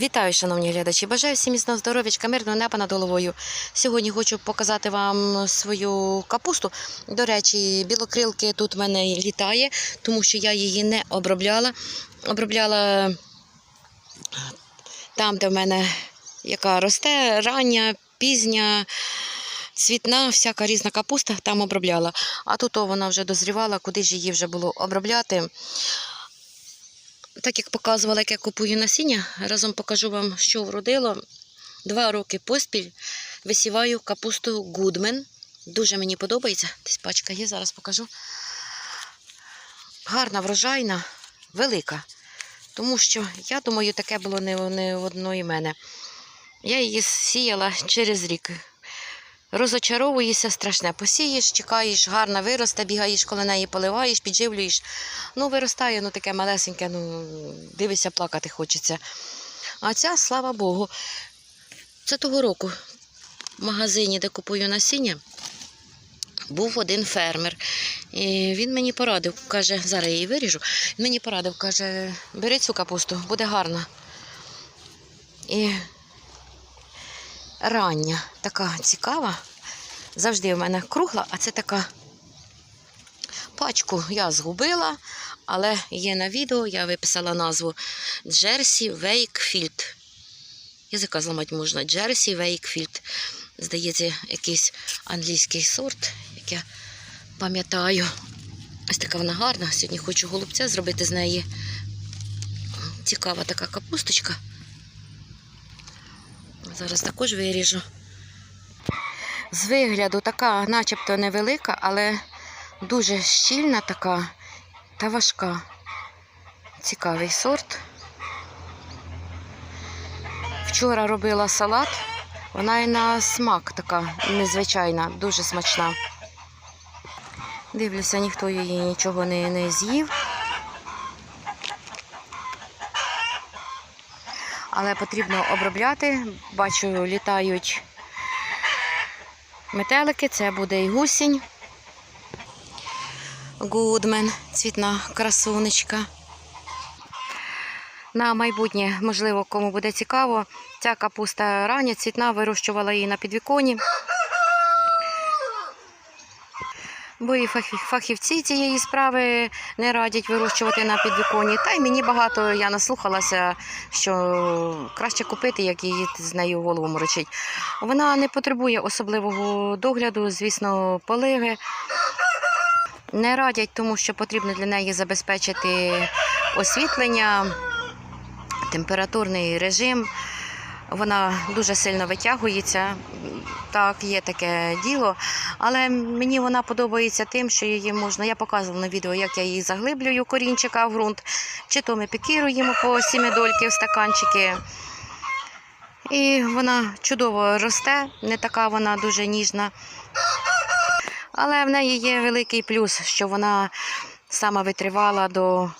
Вітаю, шановні глядачі! Бажаю всім міцного здоров'ячка, мирного неба над головою. Сьогодні хочу показати вам свою капусту. До речі, білокрилки тут в мене літає, тому що я її не обробляла. Обробляла там, де в мене яка росте, рання, пізня, цвітна, всяка різна капуста, там обробляла. А тут о, вона вже дозрівала, куди ж її вже було обробляти. Так як показувала, як я купую насіння, разом покажу вам, що вродило. Два роки поспіль висіваю капусту Гудмен. Дуже мені подобається. Десь пачка є, зараз покажу. Гарна, врожайна, велика. Тому що, я думаю, таке було не, не в одної мене. Я її сіяла через рік. Розочаровуєшся страшне. Посієш, чекаєш, гарна виросте, бігаєш, коли неї поливаєш, підживлюєш. Ну, виростає, ну таке малесеньке, ну, дивишся, плакати хочеться. А ця, слава Богу, це того року в магазині, де купую насіння, був один фермер. І він мені порадив, каже, зараз я її виріжу. Він мені порадив, каже, бери цю капусту, буде гарна. І рання, така цікава. Завжди в мене кругла, а це така пачку я згубила, але є на відео, я виписала назву Джерсі Вейкфілд. Язика зламати можна. Джерсі Вейкфілд. Здається, якийсь англійський сорт, як я пам'ятаю. Ось така вона гарна. Сьогодні хочу голубця зробити з неї. Цікава така капусточка. Зараз також виріжу. З вигляду така, начебто невелика, але дуже щільна така та важка. Цікавий сорт. Вчора робила салат, вона і на смак така незвичайна, дуже смачна. Дивлюся, ніхто її нічого не, не з'їв. Але потрібно обробляти. Бачу, літають метелики, це буде і гусінь. Гудмен, цвітна красунечка. На майбутнє, можливо, кому буде цікаво, ця капуста рання, цвітна, вирощувала її на підвіконі. Бо і фахівці цієї справи не радять вирощувати на підвіконі. Та й мені багато я наслухалася, що краще купити, як її з нею голову морочить. Вона не потребує особливого догляду, звісно, поливи. Не радять, тому що потрібно для неї забезпечити освітлення, температурний режим. Вона дуже сильно витягується. Так, є таке діло. Але мені вона подобається тим, що її можна. Я показувала на відео, як я її заглиблюю корінчика в ґрунт, чи то ми пікіруємо по сімидольки в стаканчики. І вона чудово росте, не така вона дуже ніжна. Але в неї є великий плюс, що вона сама витривала до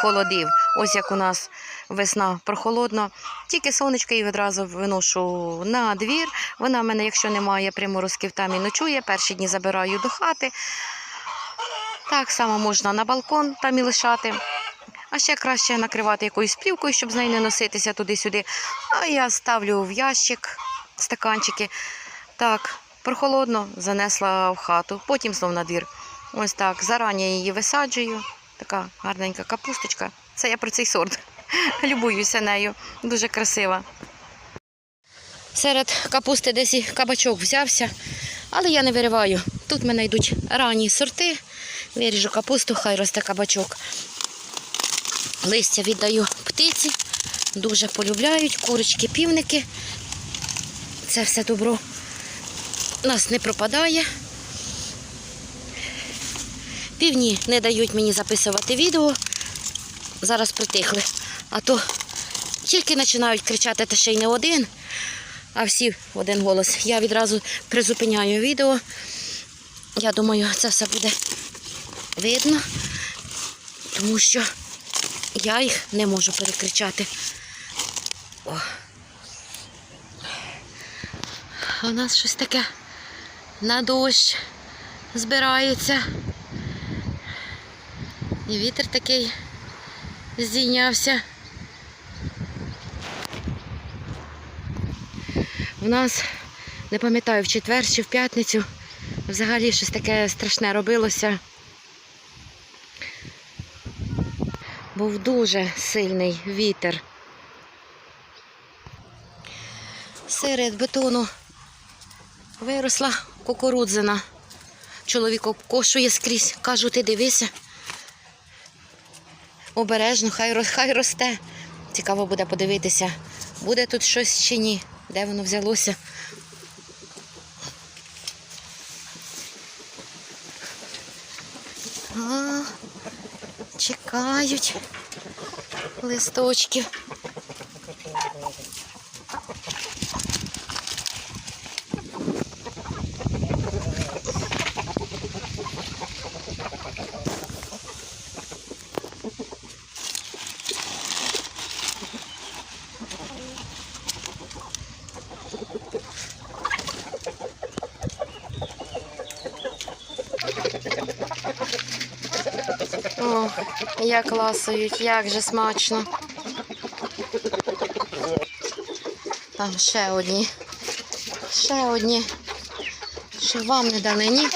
холодів. Ось як у нас весна прохолодно. Тільки сонечко і відразу виношу на двір. Вона в мене, якщо немає приморозків, там і ночує. Перші дні забираю до хати. Так само можна на балкон там і лишати. А ще краще накривати якоюсь плівкою, щоб з нею не носитися туди-сюди. А я ставлю в ящик стаканчики. Так, прохолодно занесла в хату, потім знов на двір. Ось так. Зарані її висаджую. Така гарненька капусточка. Це я про цей сорт. Любуюся нею. Дуже красива. Серед капусти десь і кабачок взявся, але я не вириваю. Тут в мене йдуть ранні сорти. Виріжу капусту, хай росте кабачок. Листя віддаю птиці. Дуже полюбляють. Курочки, півники. Це все добро у нас не пропадає. Півні не дають мені записувати відео. Зараз притихли. А то тільки починають кричати, та ще й не один, а всі в один голос. Я відразу призупиняю відео. Я думаю, це все буде видно, тому що я їх не можу перекричати. О. У нас щось таке на дощ збирається. І вітер такий здійнявся. В нас, не пам'ятаю, в четвер чи в п'ятницю взагалі щось таке страшне робилося. Був дуже сильний вітер. Серед бетону виросла кукурудзина. Чоловік обкошує скрізь. Кажу, ти дивися. Обережно, хай, хай росте. Цікаво буде подивитися, буде тут щось чи ні, де воно взялося. А, чекають листочків. О, як ласують, як же смачно. Там ще одні. Ще одні. Що вам не дали, ні?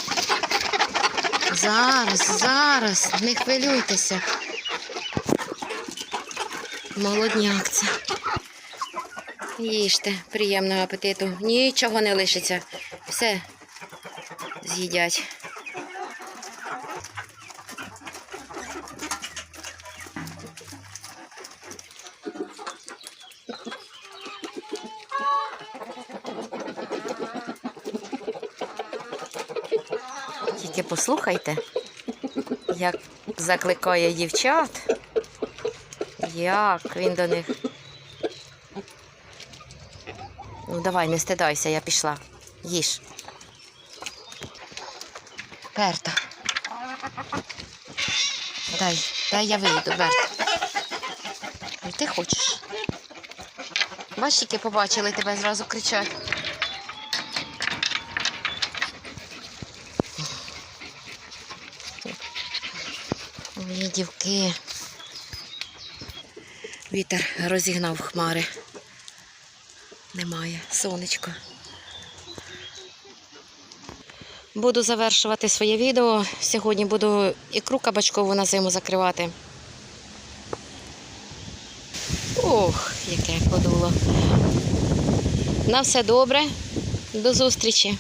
Зараз, зараз, не хвилюйтеся. Молодняк це. Їжте, приємного апетиту. Нічого не лишиться. Все з'їдять. Тільки послухайте, як закликає дівчат, як він до них. Ну давай, не стидайся, я пішла. Їж. Берта. Дай, дай я вийду, Берта. І ти хочеш. Бачиш, які побачили тебе зразу кричать. Мої дівки. Вітер розігнав хмари. Немає сонечко. Буду завершувати своє відео. Сьогодні буду ікру кабачкову на зиму закривати. Ох, яке подуло. На все добре. До зустрічі.